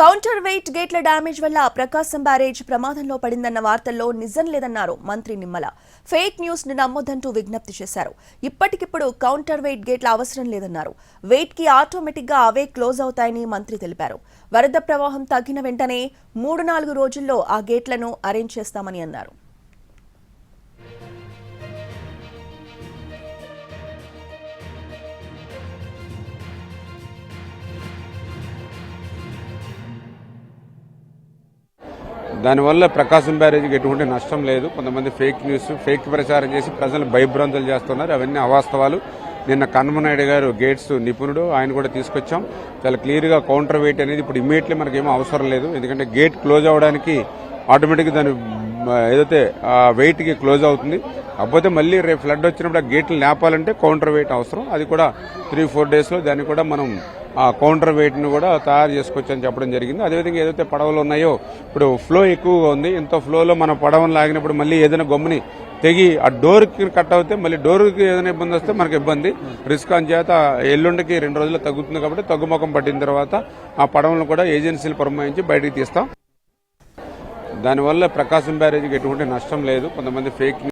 Counter weight గేట్ల damage వల్ల ప్రకాశం barrage ప్రమాదంలో పడిందన్న వార్తల్లో నిజం లేదన్నారు మంత్రి నిమ్మల. ఫేక్ న్యూస్ని నమ్మొద్దంటూ విజ్ఞప్తి చేశారు. ఇప్పటికిప్పుడు కౌంటర్ వెయిట్ గేట్ల అవసరం లేదన్నారు. వెయిట్కి ఆటోమేటిక్గా అవే క్లోజ్ అవుతాయని మంత్రి తెలిపారు. వరద ప్రవాహం తగ్గిన వెంటనే మూడు నాలుగు రోజుల్లో ఆ గేట్లను అరేంజ్ చేస్తామని అన్నారు. దానివల్ల ప్రకాశం బ్యారేజీకి ఎటువంటి నష్టం లేదు. కొంతమంది ఫేక్ న్యూస్ ఫేక్ ప్రచారం చేసి ప్రజలు భయభ్రాంతులు చేస్తున్నారు. అవన్నీ అవాస్తవాలు. నిన్న కన్మనాయుడు గారు గేట్స్ నిపుణుడు ఆయన కూడా తీసుకొచ్చాం. చాలా క్లియర్గా కౌంటర్ వెయిట్ అనేది ఇప్పుడు ఇమీడియట్లీ మనకేమో అవసరం లేదు. ఎందుకంటే గేట్ క్లోజ్ అవ్వడానికి ఆటోమేటిక్గా దాని ఏదైతే ఆ వెయిట్కి క్లోజ్ అవుతుంది. కాకపోతే మళ్ళీ రేపు ఫ్లడ్ వచ్చినప్పుడు ఆ గేట్లు లేపాలంటే కౌంటర్ వెయిట్ అవసరం. అది కూడా త్రీ ఫోర్ డేస్లో దాన్ని కూడా మనం ఆ కౌంటర్ వెయిట్ను కూడా తయారు చేసుకోవచ్చు అని చెప్పడం జరిగింది. అదేవిధంగా ఏదైతే పడవలు ఉన్నాయో ఇప్పుడు ఫ్లో ఎక్కువగా ఉంది. ఇంత ఫ్లోలో మనం పడవను లాగినప్పుడు మళ్ళీ ఏదైనా గమ్ముని తెగి ఆ డోర్కి కట్ అవుతే మళ్ళీ డోర్కి ఏదైనా ఇబ్బంది వస్తే మనకి ఇబ్బంది. రిస్క్ అని చేత ఎల్లుండికి రెండు రోజులు తగ్గుతుంది కాబట్టి తగ్గుముఖం పట్టిన తర్వాత ఆ పడవలను కూడా ఏజెన్సీలు పురమాయించి బయటికి తీస్తాం. దానివల్ల ప్రకాశం బ్యారేజీకి ఎటువంటి నష్టం లేదు. కొంతమంది ఫేక్